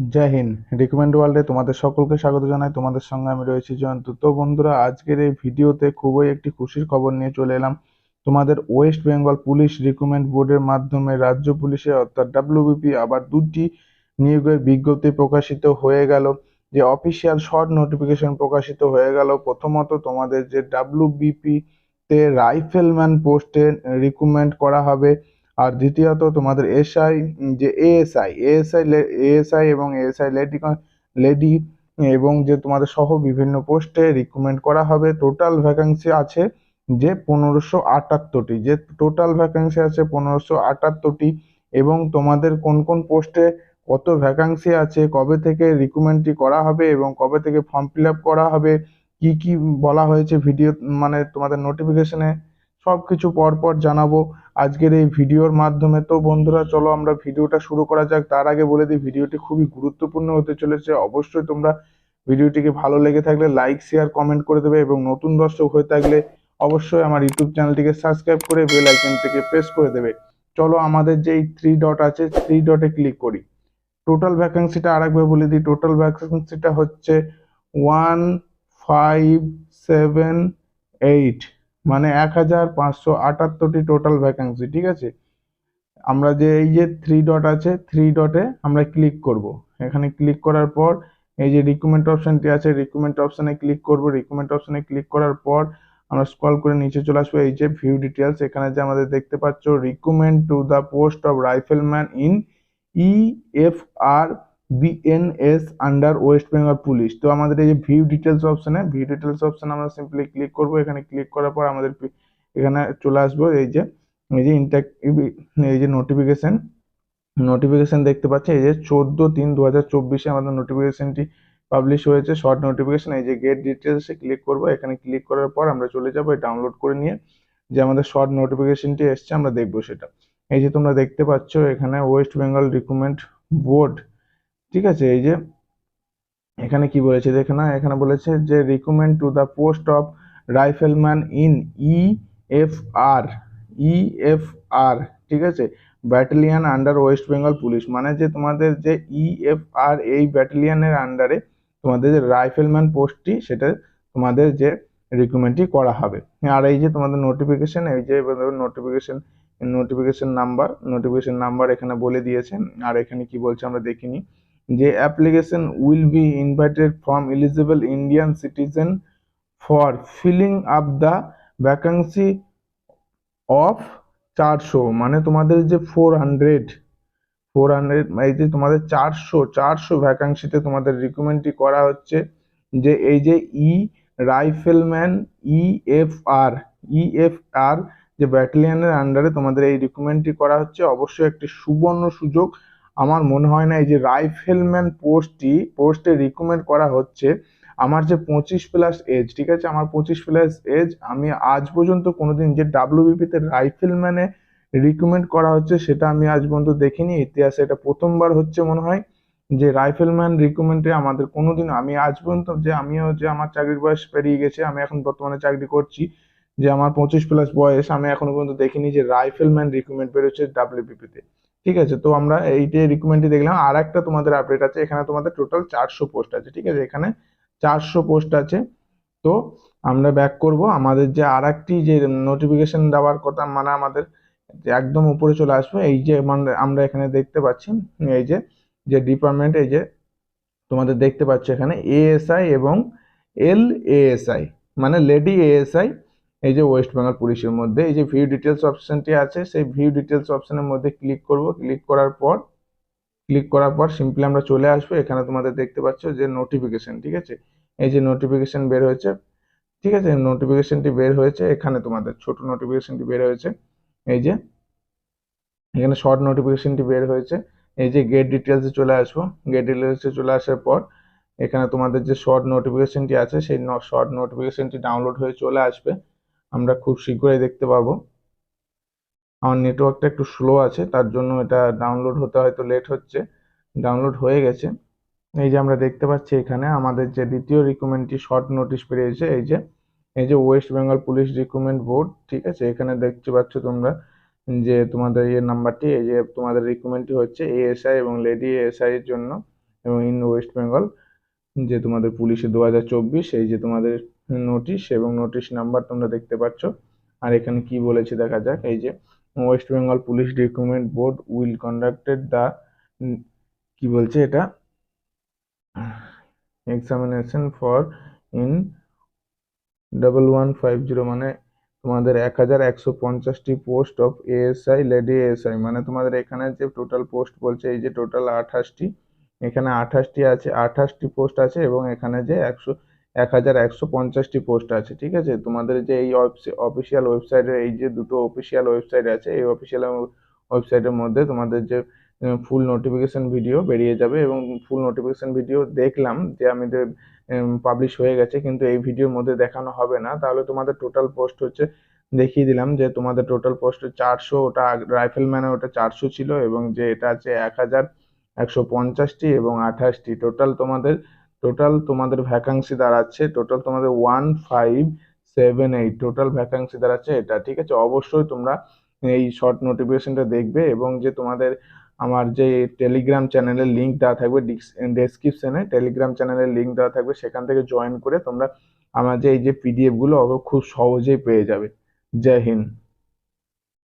জয় Hind. Recommend ওয়ার্ল্ডে তোমাদের সকলকে স্বাগত জানাই। তোমাদের সঙ্গে আমি রয়েছি জয়ন্ত। তো বন্ধুরা, আজকের এই ভিডিওতে খুবই একটি খুশির খবর নিয়ে চলে এলাম। তোমাদের ওয়েস্ট বেঙ্গল পুলিশ রিক্রুটমেন্ট বোর্ডের মাধ্যমে রাজ্য পুলিশে অর্থাৎ ডাব্লিউবিপি আবার দুটি নিয়োগের বিজ্ঞপ্তি প্রকাশিত হয়ে গেল। যে অফিসিয়াল শর্ট নোটিফিকেশন প্রকাশিত হয়ে গেল, প্রথমত তোমাদের যে ডাব্লিউবিপি তে রাইফেলম্যান পোস্টে রিক্রুটমেন্ট করা হবে। আর দ্বিতীয়ত তোমাদের এসআই যে এএসআই এএসআই এএসআই এবং এএসআই লেডি লেডি, এবং যে তোমাদের সহ বিভিন্ন পোস্টে রিক্রুটমেন্ট করা হবে টোটাল ভ্যাকান্সি আছে যে পনেরোশো আটাত্তরটি, যে টোটাল ভ্যাকান্সি আছে পনেরোশো আটাত্তরটি, এবং তোমাদের কোন কোন পোস্টে কত ভ্যাকান্সি আছে, কবে থেকে রিক্রুটমেন্টটি করা হবে, এবং কবে থেকে ফর্ম ফিল আপ করা হবে, কি কি বলা হয়েছে ভিডিও মানে তোমাদের নোটিফিকেশনে সব কিছু পরপর জানাব। আজকের এই ভিডিওর মাধ্যমে তো বন্ধুরা, চলো আমরা ভিডিওটা শুরু করা যাক। তার আগে বলে দিই, ভিডিওটি খুবই গুরুত্বপূর্ণ হতে চলেছে। অবশ্যই তোমরা ভিডিওটিকে ভালো লেগে থাকলে লাইক শেয়ার কমেন্ট করে দেবে এবং নতুন দর্শক হয়ে থাকলে অবশ্যই আমার ইউটিউব চ্যানেলটিকে সাবস্ক্রাইব করে বেল আইকনটিকে প্রেস করে দেবে। চলো আমাদের যে এই থ্রি ডট আছে থ্রি ডটে ক্লিক করি। টোটাল ভ্যাকান্সিটা আরেকবার বলে দিই। টোটাল ভ্যাকান্সিটা হচ্ছে ওয়ান ফাইভ সেভেন এইট মানে এক হাজার পাঁচশো আটাত্তরটি টোটাল ভ্যাকান্সি ঠিক আছে? আমরা যে এই যে থ্রি ডট আছে থ্রি ডটে আমরা ক্লিক করব। এখানে ক্লিক করার পর এই যে রিক্রুটমেন্ট অপশানটি আছে রিক্রুটমেন্ট অপশানে ক্লিক করব। রিক্রুটমেন্ট অপশানে ক্লিক করার পর আমরা স্ক্রল করে নিচে চলে আসব। এই যে ভিউ ডিটেলস এখানে যে আমাদের দেখতে পাচ্ছ recruitment to the post of rifleman in E F R BNs under West Bengal police তো আমাদের এই যে ভিউ ডিটেলস অপশনে ভিউ ডিটেলস অপশনে আমরা সিম্পলি ক্লিক করব। এখানে ক্লিক করার পর আমাদের এখানে চলে আসব এই যে এই যে ইনটেক এই যে নোটিফিকেশন নোটিফিকেশন দেখতে পাচ্ছি এই যে চোদ্দ তিন দু হাজার চব্বিশে আমাদের নোটিফিকেশনটি পাবলিশ হয়েছে। শর্ট নোটিফিকেশন এই যে গেট ডিটেলসে ক্লিক করব। এখানে ক্লিক করার পর আমরা চলে যাব ডাউনলোড করে নিয়ে। যে আমাদের শর্ট নোটিফিকেশনটি এসছে, আমরা দেখব সেটা। এই যে তোমরা দেখতে পাচ্ছ, এখানে ওয়েস্ট বেঙ্গল রিক্রুটমেন্ট বোর্ড ঠিক আছে? এই যে এখানে কি বলেছে দেখে না এখানে বলেছে যে recruitment to the post of rifleman in E F R E F R ঠিক আছে? Battalion under West Bengal police মানে যে তোমাদের যে ই এফ আর এই ব্যাটালিয়ানের আন্ডারে তোমাদের যে রাইফেলম্যান পোস্টটি সেটা তোমাদের যে রিক্রুটমেন্টটি করা হবে। আর এই যে তোমাদের নোটিফিকেশন এই যে notification notification number notification number এখানে বলে দিয়েছে। আর এখানে কি বলছে আমরা দেখিনি। যে application will be invited from eligible Indian citizen for filling up the vacancy of চারশো মানে তোমাদের যে ফোর হান্ড্রেড ফোর হান্ড্রেড, এই যে তোমাদের চারশো চারশো ভ্যাকান্সিতে তোমাদের রিক্রুটমেন্টটি করা হচ্ছে যে এই যে E rifleman E F R, E F R যে ব্যাটালিয়ানের আন্ডারে তোমাদের এই রিক্রুটমেন্টটি করা হচ্ছে, অবশ্যই একটি সুবর্ণ সুযোগ আমার মনে হয় না এই যে রাইফেলম্যান পোস্টটি, পোস্টে রিক্রুটমেন্ট করা হচ্ছে, আমার যে পঁচিশ প্লাস এজ ঠিক আছে? আমার পঁচিশ প্লাস এজ আমি আজ পর্যন্ত কোনোদিন যে ডাব্লিউবিপিতে রাইফেলম্যানে রিক্রুটমেন্ট করা হচ্ছে, সেটা আমি আজ পর্যন্ত দেখিনি। ইতিহাসে এটা প্রথমবার হচ্ছে মনে হয় যে রাইফেলম্যান রিক্রুটমেন্টে আমাদের কোনোদিন, আমি আজ পর্যন্ত যে আমিও যে আমার চাকরির বয়স পেরিয়ে গেছে, আমি এখন বর্তমানে চাকরি করছি, যে আমার পঁচিশ প্লাস বয়স, আমি এখনও পর্যন্ত দেখিনি যে রাইফেলম্যান রিক্রুটমেন্ট বেরোচ্ছে ডাব্লিউবিপিতে ঠিক আছে? তো আমরা এইটাই রিক্রুটমেন্টটি দেখলাম আর একটা তোমাদের আপডেট আছে, এখানে তোমাদের টোটাল চারশো পোস্ট আছে, ঠিক আছে? এখানে চারশো পোস্ট আছে। তো আমরা ব্যাক করব। আমাদের যে আর একটি যে নোটিফিকেশন দেওয়ার কথা মানে আমাদের একদম উপরে চলে আসবে, এই যে আমরা এখানে দেখতে পাচ্ছি, এই যে যে ডিপার্টমেন্ট এই যে তোমাদের দেখতে পাচ্ছ এখানে এএসআই এবং এল এএসআই মানে লেডি এএসআই এই যে ওয়েস্ট বেঙ্গল পুলিশের মধ্যে, এই যে ভিউ ডিটেলস অপশনটি আছে, সেই ভিউ ডিটেলস অপশনের মধ্যে ক্লিক করব। ক্লিক করার পর ক্লিক করার পর সিম্পলি আমরা চলে আসব। এখানে তোমাদের দেখতে পাচ্ছ যে নোটিফিকেশন ঠিক আছে? এই যে নোটিফিকেশন বের হয়েছে, ঠিক আছে? নোটিফিকেশনটি বের হয়েছে, এখানে তোমাদের ছোট নোটিফিকেশনটি বের হয়েছে। এই যে, এখানে শর্ট নোটিফিকেশনটি বের হয়েছে। এই যে গেট ডিটেলসে চলে আসব। গেট ডিটেলসে চলে আসার পর, এখানে তোমাদের যে শর্ট নোটিফিকেশনটি আছে, সেই শর্ট নোটিফিকেশনটি ডাউনলোড হয়ে চলে আসবে। আমরা খুব শীঘ্রই দেখতে পাবো আমার নেটওয়ার্কটা একটু স্লো আছে, তার জন্য এটা ডাউনলোড হতে হয়তো লেট হচ্ছে। ডাউনলোড হয়ে গেছে। এই যে আমরা দেখতে পাচ্ছি এখানে, আমাদের যে দ্বিতীয় রিক্রুটমেন্টটি শর্ট নোটিশ বেরিয়েছে এই যে এই যে West Bengal police recruitment board ঠিক আছে? এখানে দেখতে পাচ্ছ তোমরা যে তোমাদের ইয়ে নাম্বারটি এই যে তোমাদের রিক্রুটমেন্টটি হচ্ছে এএসআই এবং লেডি এএসআই এর জন্য এবং ইন ওয়েস্ট বেঙ্গল যে তোমাদের পুলিশে দু হাজার চব্বিশ, এই যে তোমাদের নোটিশ এবং নোটিশ নাম্বার তোমরা দেখতে পাচ্ছ। আর এখানে কি বলেছে দেখা যাক, এই যে West Bengal police recruitment board will conducted the কি বলছে এটা? Examination for in double one five zero মানে তোমাদের এক হাজার একশো পঞ্চাশটি post of ASI lady ASI মানে তোমাদের এখানে যে টোটাল পোস্ট বলছে, এই যে টোটাল আঠাশটি, এখানে আঠাশটি আছে, আঠাশটি পোস্ট আছে এবং এখানে যে একশো এক হাজার একশো পঞ্চাশটি পোস্ট আছে, ঠিক আছে? তোমাদের যে এই অফিসিয়াল ওয়েবসাইটে এই যে দুটো অফিসিয়াল ওয়েবসাইট আছে, এই অফিসিয়াল ওয়েবসাইটের মধ্যে তোমাদের যে ফুল নোটিফিকেশন ভিডিও বেরিয়ে যাবে এবং ফুল নোটিফিকেশন ভিডিও দেখলাম যে আমি পাবলিশ হয়ে গেছে, কিন্তু এই ভিডিওর মধ্যে দেখানো হবে না। তাহলে তোমাদের টোটাল পোস্ট হচ্ছে, দেখিয়ে দিলাম যে তোমাদের টোটাল পোস্ট চারশো, ওটা রাইফেলম্যানে ওটা চারশো ছিল এবং যে এটা আছে এক হাজার একশো পঞ্চাশটি এবং আঠাশটি। টোটাল তোমাদের টোটাল তোমাদের ভ্যাকান্সি দাঁড়াচ্ছে টোটাল তোমাদের one five seven eight total vacancy দাঁড়াচ্ছে এটা, ঠিক আছে? অবশ্যই তোমরা এই শর্ট নোটিফিকেশনটা দেখবে এবং যে তোমাদের আমার যে টেলিগ্রাম চ্যানেলের লিঙ্ক দেওয়া থাকবে ডেসক্রিপশনে টেলিগ্রাম চ্যানেলের লিঙ্ক দেওয়া থাকবে, সেখান থেকে জয়েন করে তোমরা আমার যে, এই যে পিডিএফগুলো খুব সহজেই পেয়ে যাবে। জয় হিন্দ।